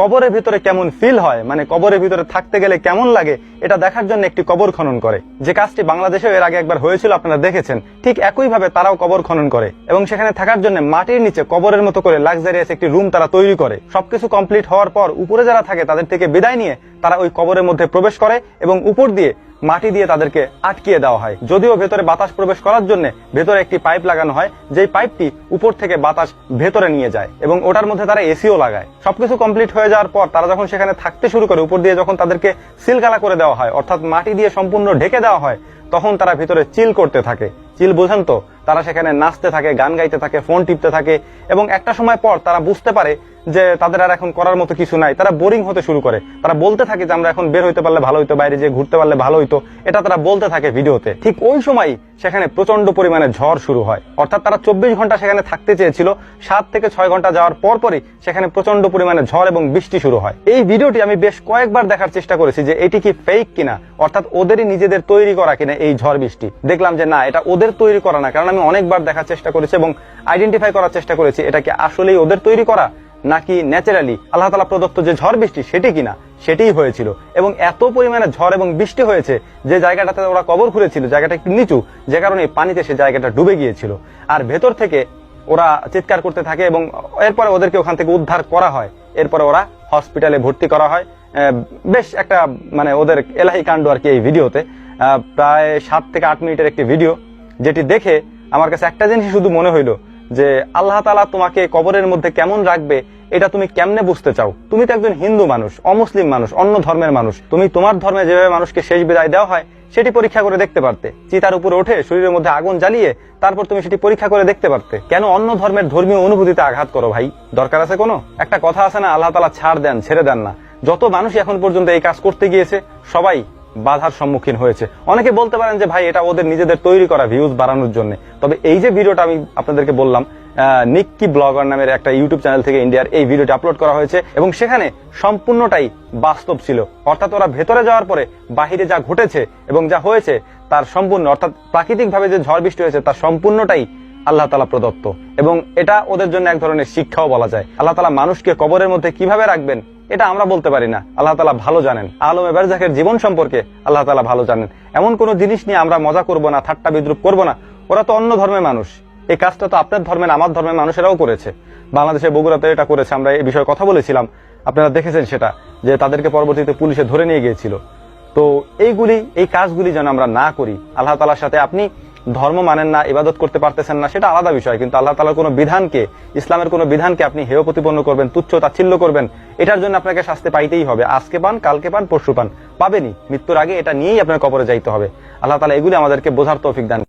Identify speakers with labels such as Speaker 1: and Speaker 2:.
Speaker 1: কবরের ভিতরে কেমন ফিল হয় মানে কবরের ভিতরে থাকতে গেলে কেমন লাগে, এটা দেখার জন্য একটি কবর খনন করে। যে কাজটি বাংলাদেশেও এর আগে একবার হয়েছিল, আপনারা দেখেছেন। ঠিক একইভাবে তারাও কবর খনন করে এবং সেখানে থাকার জন্য মাটির নিচে কবরের মতো করে লাক্সারিয়াস একটি রুম তারা তৈরি করে। সবকিছু কমপ্লিট হওয়ার পর উপরে যারা থাকে, তাদের থেকে বিদায় নিয়ে তারা ওই কবরের মধ্যে প্রবেশ করে এবং উপর দিয়ে মাটি দিয়ে তাদেরকে আটকিয়ে দেওয়া হয়। যদিও ভেতরে বাতাস প্রবেশ করার জন্য ভেতরে একটি পাইপ লাগানো হয়, যেই পাইপটি উপর থেকে বাতাস ভেতরে নিয়ে যায় এবং ওটার মধ্যে তারা এসিও লাগায়। সবকিছু কমপ্লিট হয়ে যাওয়ার পর তারা যখন সেখানে থাকতে শুরু করে, উপর দিয়ে যখন তাদেরকে সিলগালা করে দেওয়া হয়, অর্থাৎ মাটি দিয়ে সম্পূর্ণ ঢেকে দেওয়া হয়, তখন তারা ভিতরে চিল করতে থাকে। চিল বোঝেন তো, তারা সেখানে নাচতে থাকে, গান গাইতে থাকে, ফোন টিপতে থাকে এবং একটা সময় পর তারা বুঝতে পারে যে তাদের আর এখন করার মতো কিছু নাই। তারা বোরিং হতে শুরু করে। তারা বলতে থাকে যে আমরা এখন বের হইতে পারলে ভালো হইতো, বাইরে যে ঘুরতে পারলে ভালো হইতো। এটা তারা বলতে থাকে ভিডিওতে। ঠিক ওই সময় সেখানে প্রচণ্ড পরিমাণে ঝড় শুরু হয়। অর্থাৎ তারা চব্বিশ ঘণ্টা সেখানে থাকতে চেয়েছিল। সাত থেকে ছয় ঘণ্টা যাওয়ার পর পরই সেখানে প্রচণ্ড পরিমাণে ঝড় এবং বৃষ্টি শুরু হয়। এই ভিডিওটি আমি বেশ কয়েকবার দেখার চেষ্টা করেছি যে এটি কি ফেক কিনা। অর্থাৎ ওদেরই নিজেদের তৈরি করা কিনা এই ঝড় বৃষ্টি। দেখলাম যে না, এটা ওদের তৈরি করা না। কারণ আমি অনেকবার দেখার চেষ্টা করেছি এবং আইডেন্টিফাই করার চেষ্টা করেছি, এটা কি আসলেই ওদের তৈরি করা? নাকি ন্যাচারালি আল্লাহ তালা প্রদত্ত যে ঝড় বৃষ্টি, সেটি কিনা? সেটিই হয়েছিল। এবং এত পরিমাণে ঝড় এবং বৃষ্টি হয়েছে, যে জায়গাটাতে ওরা কবর খুঁড়েছিল, জায়গাটা একটু নিচু, যে কারণে পানিতে সে জায়গাটা ডুবে গিয়েছিল। আর ভেতর থেকে ওরা চিৎকার করতে থাকে এবং এরপরে ওদেরকে ওখান থেকে উদ্ধার করা হয়। এরপরে ওরা হসপিটালে ভর্তি করা হয়। বেশ একটা মানে ওদের এলাহি কাণ্ড আর কি এই ভিডিওতে। প্রায় সাত থেকে আট মিনিটের একটি ভিডিও, যেটি দেখে আমার কাছে একটা জিনিস শুধু মনে হইল যে আল্লাহ তালা তোমাকে কবরের মধ্যে কেমন রাখবে, এটা তুমি কেমনে বুঝতে চাও? তুমি তো একজন হিন্দু মানুষ, অমুসলিম মানুষ, অন্য ধর্মের মানুষ। তুমি তোমার ধর্মে যেভাবে মানুষকে শেষ বিদায় দেওয়া হয়, সেটি পরীক্ষা করে দেখতে পারতে। চিতার উপরে ওঠে, শরীরের মধ্যে আগুন জ্বালিয়ে, তারপর তুমি সেটি পরীক্ষা করে দেখতে পারতে। কেন অন্য ধর্মের ধর্মীয় অনুভূতিতে আঘাত করো ভাই? দরকার আছে কোনো? একটা কথা আছে না, আল্লাহ তালা ছাড় দেন, ছেড়ে দেন না। যত মানুষ এখন পর্যন্ত এই কাজ করতে গিয়েছে, সবাই বাধার সম্মুখীন হয়েছে। অনেকে বলতে পারেন যে, ভাই, এটা ওদের নিজেদের তৈরি করা ভিউজ বাড়ানোর জন্য। তবে এই যে ভিডিওটা আমি আপনাদেরকে বললাম নিক্কি ব্লগার নামের একটা ইউটিউব চ্যানেল থেকে ইন্ডিয়ার এই ভিডিওটি আপলোড করা হয়েছে এবং সেখানে সম্পূর্ণটাই বাস্তব ছিল। অর্থাৎ ওরা ভেতরে যাওয়ার পরে বাহিরে যা ঘটেছে এবং যা হয়েছে, তার সম্পূর্ণ, অর্থাৎ প্রাকৃতিকভাবে যে ঝড় বৃষ্টি হয়েছে, তার সম্পূর্ণটাই আল্লাহ তালা প্রদত্ত। এবং এটা ওদের জন্য এক ধরনের শিক্ষাও বলা যায়। আল্লাহ তালা মানুষকে কবরের মধ্যে কীভাবে রাখবেন এটা আমরা বলতে পারি না। আল্লাহ তালা ভালো জানেন। আলম এবারজাকের জীবন সম্পর্কে আল্লাহ তালা ভালো জানেন। এমন কোন জিনিস নিয়ে আমরা মজা করব না, ঠাট্টা, বিদ্রুপ করব না। ওরা তো অন্য ধর্মের মানুষ। এই কাজটা তো আপনার ধর্মের আমার ধর্মের মানুষেরাও করেছে। বাংলাদেশের বগুড়াতে এটা করেছে, আমরা এই বিষয়ে কথা বলেছিলাম। আপনারা দেখেছেন সেটা, যে তাদেরকে পরবর্তীতে পুলিশে ধরে নিয়ে গিয়েছিল। তো এইগুলি, এই কাজগুলি যেন আমরা না করি, আল্লাহ তালার সাথে আপনি ধর্ম মানেন না, ইবাদত করতে পারতেছেন না, সেটা আলাদা বিষয়, কিন্তু আল্লাহ তালার কোনো বিধানকে, ইসলামের কোনো বিধানকে আপনি হেয় প্রতিপন্ন করবেন, তুচ্ছ তাচ্ছিল্য করবেন, এটার জন্য আপনাকে শাস্তি পাইতেই হবে। আজকে পান, কালকে পান, পরশু পান পাবেনি মৃত্যুর আগে এটা নিয়েই আপনার কবরে যাইতে হবে। আল্লাহ তালা এগুলি আমাদেরকে বোঝার তৌফিক দান